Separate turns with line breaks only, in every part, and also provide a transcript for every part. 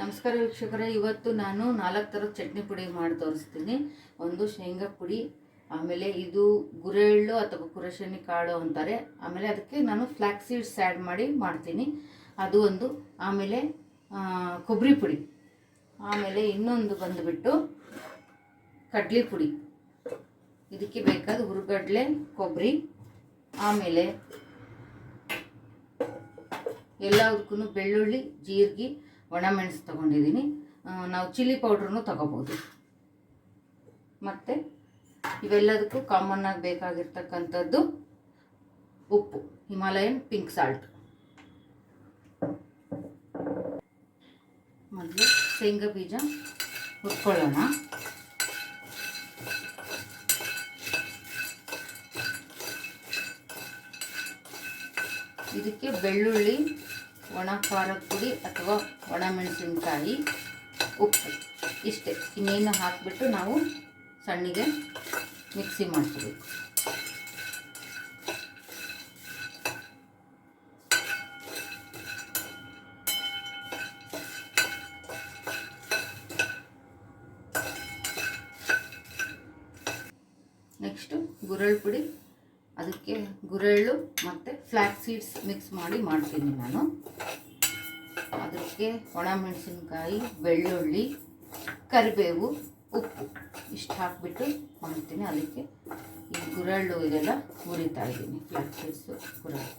ನಮಸ್ಕಾರ ವೀಕ್ಷಕರೇ, ಇವತ್ತು ನಾನು ನಾಲ್ಕು ಥರದ ಚಟ್ನಿ ಪುಡಿ ಮಾಡಿ ತೋರಿಸ್ತೀನಿ. ಒಂದು ಶೇಂಗಾ ಪುಡಿ, ಆಮೇಲೆ ಇದು ಗುರೆಳ್ಳು ಅಥವಾ ಕುರಶನಿ ಕಾಳು ಅಂತಾರೆ. ಆಮೇಲೆ ಅದಕ್ಕೆ ನಾನು ಫ್ಲ್ಯಾಕ್ ಸೀಡ್ಸ್ ಆ್ಯಡ್ ಮಾಡಿ ಮಾಡ್ತೀನಿ. ಅದು ಒಂದು, ಆಮೇಲೆ ಕೊಬ್ಬರಿ ಪುಡಿ. ಆಮೇಲೆ ಇನ್ನೊಂದು ಬಂದುಬಿಟ್ಟು ಕಡ್ಲಿ ಪುಡಿ. ಇದಕ್ಕೆ ಬೇಕಾದ ಹುರುಗಡ್ಲೆ, ಕೊಬ್ಬರಿ, ಆಮೇಲೆ ಎಲ್ಲದಕ್ಕೂ ಬೆಳ್ಳುಳ್ಳಿ, ಜೀರಿಗೆ ಒಣಮೆಣಸು ತೊಗೊಂಡಿದ್ದೀನಿ ನಾವು ಚಿಲ್ಲಿ ಪೌಡ್ರನ್ನು ತಗೋಬೋದು. ಮತ್ತು ಇವೆಲ್ಲದಕ್ಕೂ ಕಾಮನ್ ಆಗಿ ಬೇಕಾಗಿರ್ತಕ್ಕಂಥದ್ದು ಉಪ್ಪು ಹಿಮಾಲಯನ್ ಪಿಂಕ್ ಸಾಲ್ಟ್ ಮೊದಲು ಶೇಂಗಾ ಬೀಜ ಹುರ್ಕೊಳ್ಳೋಣ. ಇದಕ್ಕೆ ಬೆಳ್ಳುಳ್ಳಿ ಒಣ ಖಾರದ ಪುಡಿ ಅಥವಾ ಒಣ ಮೆಣಸಿನಕಾಯಿ, ಉಪ್ಪು ಇಷ್ಟೇ. ಇನ್ನೇನು ಹಾಕಿಬಿಟ್ಟು ನಾವು ಸಣ್ಣಗೆ ಮಿಕ್ಸಿ ಮಾಡ್ತೀವಿ. ನೆಕ್ಸ್ಟು ಗುರಳ್ ಪುಡಿ ಅದಕ್ಕೆ ಗುರೆಳ್ಳು ಮತ್ತು ಫ್ಲ್ಯಾಕ್ ಸೀಡ್ಸ್ ಮಿಕ್ಸ್ ಮಾಡಿ ಮಾಡ್ತೀನಿ ನಾನು. ಅದಕ್ಕೆ ಒಣಮೆಣಸಿನ್ಕಾಯಿ ಬೆಳ್ಳುಳ್ಳಿ, ಕರಿಬೇವು, ಉಪ್ಪು ಇಷ್ಟು ಹಾಕಿಬಿಟ್ಟು ಮಾಡ್ತೀನಿ. ಅದಕ್ಕೆ ಈ ಗುರೆಳ್ಳು ಇದೆಲ್ಲ ಹುರಿತಾ ಇದ್ದೀನಿ ಫ್ಲ್ಯಾಕ್ ಸೀಡ್ಸು ಗುರೆಳ್ಳು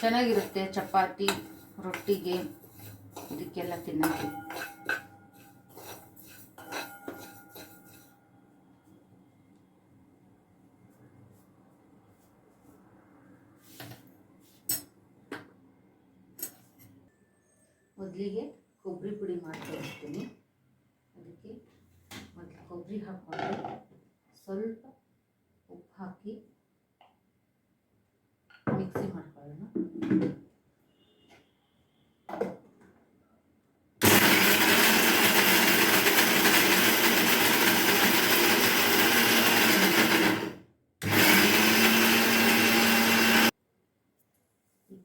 ಚೆನ್ನಾಗಿರುತ್ತೆ. ಚಪಾತಿ, ರೊಟ್ಟಿಗೆ, ಇದಕ್ಕೆಲ್ಲ ತಿನ್ನೋಕ್ಕೆ. ಮೊದಲಿಗೆ ಕೊಬ್ಬರಿ ಪುಡಿ ಮಾಡಿ ತೋರಿಸ್ತೀನಿ ಅದಕ್ಕೆ ಮೊದಲು ಕೊಬ್ಬರಿ ಹಾಕ್ಕೊಂಡು ಸ್ವಲ್ಪ ಉಪ್ಪು ಹಾಕಿ ಮಿಕ್ಸಿ ಮಾಡ್ಕೊಳ್ಳೋಣ.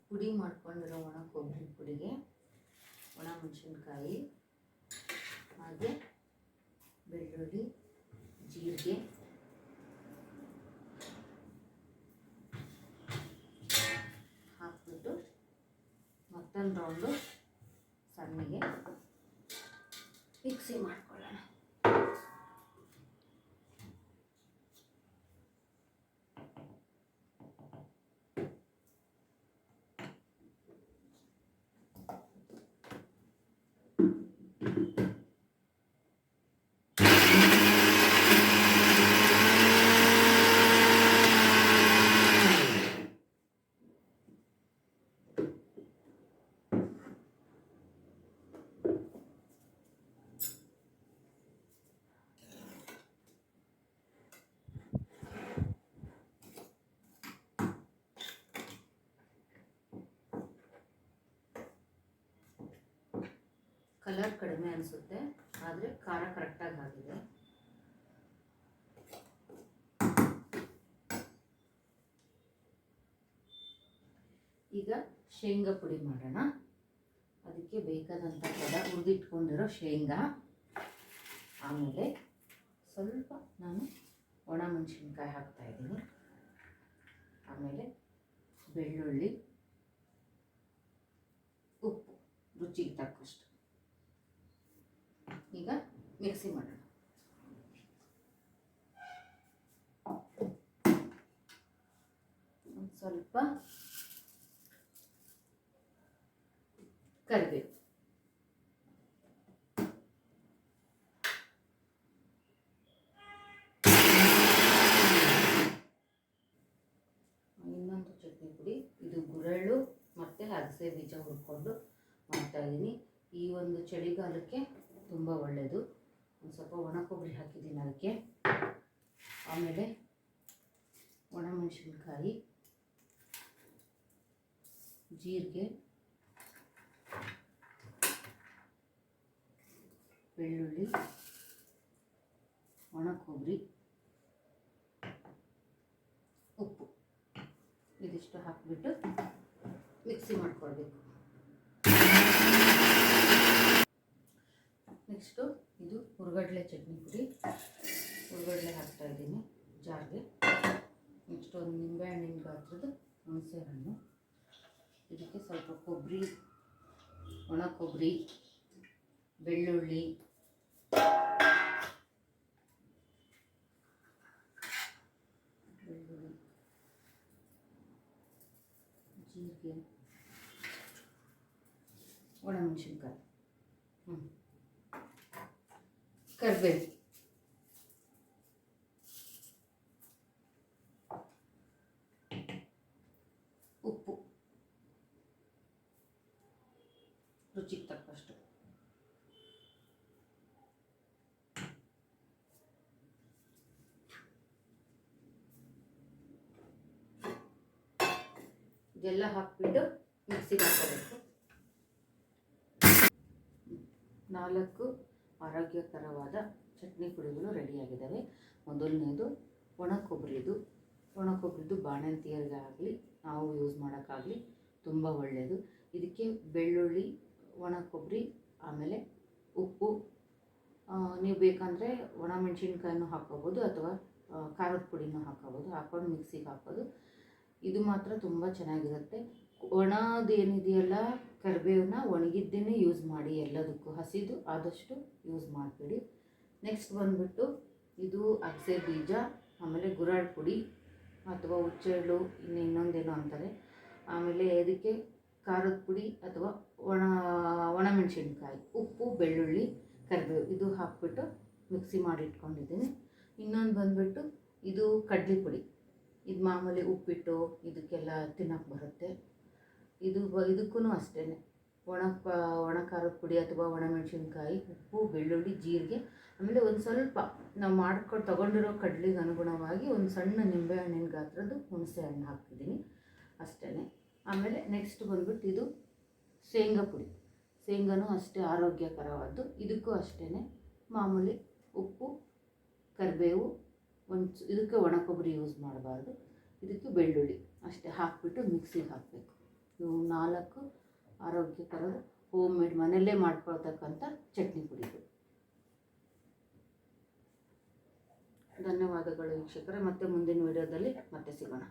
ಪುಡಿ ಮಾಡ್ಕೊಂಡಿರೋ ಒಣ ಕೊಬ್ಬರಿ ಪುಡಿಗೆ ಮೆಣಸಿನ್ಕಾಯಿ ಹಾಗೆ ಬೆಳ್ಳುಳ್ಳಿ ಜೀರಿಗೆ. ಹಾಕ್ಬಿಟ್ಟು ಮತ್ತೊಂದು ರೌಂಡು ಸಣ್ಣಗೆ ಮಿಕ್ಸಿ ಮಾಡ್ಕೊಳ್ಳೋಣ ಕಲರ್ ಕಡಿಮೆ ಅನಿಸುತ್ತೆ, ಆದರೆ ಖಾರ ಕರೆಕ್ಟಾಗಿ ಆಗಿದೆ. ಈಗ ಶೇಂಗಾ ಪುಡಿ ಮಾಡೋಣ. ಅದಕ್ಕೆ ಬೇಕಾದಂಥ ಪದ ಹುರಿದಿಟ್ಕೊಂಡಿರೋ ಶೇಂಗಾ. ಆಮೇಲೆ ಸ್ವಲ್ಪ ನಾನು ಒಣ ಮೆಣಸಿನ್ಕಾಯಿ ಹಾಕ್ತಾಯಿದ್ದೀನಿ ಆಮೇಲೆ ಬೆಳ್ಳುಳ್ಳಿ, ಉಪ್ಪು, ರುಚಿಗೆ ತಕ್ಕಷ್ಟು. ಈಗ ಮಿಕ್ಸಿ ಮಾಡೋಣ. ಸ್ವಲ್ಪ ಕರಿಬೇಕು ಇನ್ನೊಂದು ಚಟ್ನಿ ಪುಡಿ, ಇದು ಗುರೆಳ್ಳು ಮತ್ತು ಅಗಸೆ ಬೀಜ ಹುರ್ಕೊಂಡು ಮಾಡ್ತಾ ಇದ್ದೀನಿ. ಈ ಒಂದು ಚಳಿಗಾಲಕ್ಕೆ ತುಂಬ ಒಳ್ಳೆಯದು ಒಂದು ಸ್ವಲ್ಪ ಒಣ ಕೊಬ್ಬರಿ ಹಾಕಿದ್ದೀನಿ ಅದಕ್ಕೆ. ಆಮೇಲೆ ಒಣಮೆಣಸಿನ್ಕಾಯಿ ಜೀರಿಗೆ, ಬೆಳ್ಳುಳ್ಳಿ, ಒಣ ಕೊಬ್ಬರಿ ಉಪ್ಪು. ಇದಿಷ್ಟು ಹಾಕಿಬಿಟ್ಟು ಮಿಕ್ಸಿ ಮಾಡ್ಕೊಳ್ಬೇಕು. ನೆಕ್ಸ್ಟು ಇದು ಹುರುಗಡಲೆ ಚಟ್ನಿ ಪುಡಿ. ಹುರ್ಗಡ್ಲೆ ಹಾಕ್ತಾ ಇದ್ದೀನಿ ಜಾರ್ಗೆ. ನೆಕ್ಸ್ಟ್ ಒಂದು ನಿಂಬೆಹಣ್ಣಿನ ಗಾತ್ರದ ಹುಣಸೆ ಹಣ್ಣು. ಇದಕ್ಕೆ ಸ್ವಲ್ಪ ಕೊಬ್ಬರಿ, ಒಣ ಕೊಬ್ಬರಿ, ಬೆಳ್ಳುಳ್ಳಿ ಬೆಳ್ಳುಳ್ಳಿ, ಜೀರಿಗೆ ಒಣಮೆಣಸಿನ್ಕಾಯಿ ಹ್ಞೂ ಕರಿಬೇವು ಉಪ್ಪು ರುಚಿಗೆ ತಕ್ಕಷ್ಟು ಇದೆಲ್ಲ ಹಾಕ್ಬಿಟ್ಟು ಮಿಕ್ಸಿಗೆ ಹಾಕೋಬೇಕು ನಾಲ್ಕು ಆರೋಗ್ಯಕರವಾದ ಚಟ್ನಿ ಪುಡಿಗಳು ರೆಡಿಯಾಗಿದ್ದಾವೆ. ಮೊದಲನೇದು ಒಣ ಕೊಬ್ಬರಿದು ಒಣ ಕೊಬ್ಬರಿದು ಬಾಣಂತಿಯರಿಗಾಗಲಿ, ನಾವು ಯೂಸ್ ಮಾಡೋಕ್ಕಾಗಲಿ ತುಂಬ ಒಳ್ಳೆಯದು. ಇದಕ್ಕೆ ಬೆಳ್ಳುಳ್ಳಿ ಒಣ ಕೊಬ್ಬರಿ ಆಮೇಲೆ ಉಪ್ಪು. ನೀವು ಬೇಕಂದರೆ ಒಣ ಮೆಣಸಿನ್ಕಾಯಿನೂ ಹಾಕ್ಕೋಬೋದು ಅಥವಾ ಖಾರದ ಪುಡಿನೂ ಹಾಕ್ಕೋಬೋದು. ಹಾಕ್ಕೊಂಡು ಮಿಕ್ಸಿಗೆ ಹಾಕೋದು ಇದು ಮಾತ್ರ ತುಂಬ ಚೆನ್ನಾಗಿರುತ್ತೆ. ಒಣದೇನಿದೆಯಲ್ಲ ಕರಿಬೇವನ್ನ ಒಣಗಿದ್ದೇನೆ ಯೂಸ್ ಮಾಡಿ ಎಲ್ಲದಕ್ಕೂ ಹಸಿದು ಆದಷ್ಟು ಯೂಸ್ ಮಾಡಿಬಿಡಿ. ನೆಕ್ಸ್ಟ್ ಬಂದುಬಿಟ್ಟು ಇದು ಅಗಸೆ ಬೀಜ, ಆಮೇಲೆ ಗುರಾಳ್ ಪುಡಿ ಅಥವಾ ಹುಚ್ಚೆಳ್ಳು, ಇನ್ನು ಇನ್ನೊಂದೇನೋ ಅಂತಾರೆ. ಆಮೇಲೆ ಇದಕ್ಕೆ ಖಾರದ ಪುಡಿ ಅಥವಾ ಒಣ, ಒಣಮೆಣಸಿನ್ಕಾಯಿ, ಉಪ್ಪು, ಬೆಳ್ಳುಳ್ಳಿ, ಕರಿಬೇವು ಇದು ಹಾಕ್ಬಿಟ್ಟು ಮಿಕ್ಸಿ ಮಾಡಿ ಇಟ್ಕೊಂಡಿದ್ದೀನಿ. ಇನ್ನೊಂದು ಬಂದುಬಿಟ್ಟು ಇದು ಕಡ್ಲೆ ಪುಡಿ. ಇದು ಮಾಮೂಲಿ ಉಪ್ಪಿಟ್ಟು, ಇದಕ್ಕೆಲ್ಲ ತಿನ್ನೋಕ್ಕೆ ಬರುತ್ತೆ. ಇದು ಇದಕ್ಕೂ ಅಷ್ಟೇ ಒಣ ಪ, ಒಣ ಖಾರದ ಪುಡಿ ಅಥವಾ ಒಣಮೆಣಸಿನ್ಕಾಯಿ ಉಪ್ಪು, ಬೆಳ್ಳುಳ್ಳಿ, ಜೀರಿಗೆ, ಆಮೇಲೆ ಒಂದು ಸ್ವಲ್ಪ ನಾವು ಮಾಡ್ಕೊಂಡು ತೊಗೊಂಡಿರೋ ಕಡ್ಲಿಗೆ ಅನುಗುಣವಾಗಿ ಒಂದು ಸಣ್ಣ ನಿಂಬೆಹಣ್ಣಿನ ಗಾತ್ರದ್ದು ಹುಣಸೆ ಹಣ್ಣು ಹಾಕ್ತಿದ್ದೀನಿ ಅಷ್ಟೇ ಆಮೇಲೆ ನೆಕ್ಸ್ಟ್ ಬಂದ್ಬಿಟ್ಟು ಇದು ಶೇಂಗಾ ಪುಡಿ. ಶೇಂಗಾನೂ ಅಷ್ಟೇ ಆರೋಗ್ಯಕರವಾದ್ದು. ಇದಕ್ಕೂ ಅಷ್ಟೇ ಮಾಮೂಲಿ ಉಪ್ಪು, ಕರಿಬೇವು, ಒಂದು ಇದಕ್ಕೆ ಒಣ ಕೊಬ್ಬರಿ ಯೂಸ್ ಮಾಡಬಾರ್ದು. ಇದಕ್ಕೆ ಬೆಳ್ಳುಳ್ಳಿ ಅಷ್ಟೇ ಹಾಕ್ಬಿಟ್ಟು ಮಿಕ್ಸಿಗೆ ಹಾಕಬೇಕು. ನಾಲ್ಕು ಆರೋಗ್ಯಕರ ಹೋಮ್ ಮೇಡ್ ಮನೆಯಲ್ಲೇ ಮಾಡ್ಕೊಳ್ತಕ್ಕಂಥ ಚಟ್ನಿ ಪುಡಿಗಳು ಧನ್ಯವಾದಗಳು ವೀಕ್ಷಕರೇ, ಮತ್ತೆ ಮುಂದಿನ ವಿಡಿಯೋದಲ್ಲಿ ಮತ್ತೆ ಸಿಗೋಣ.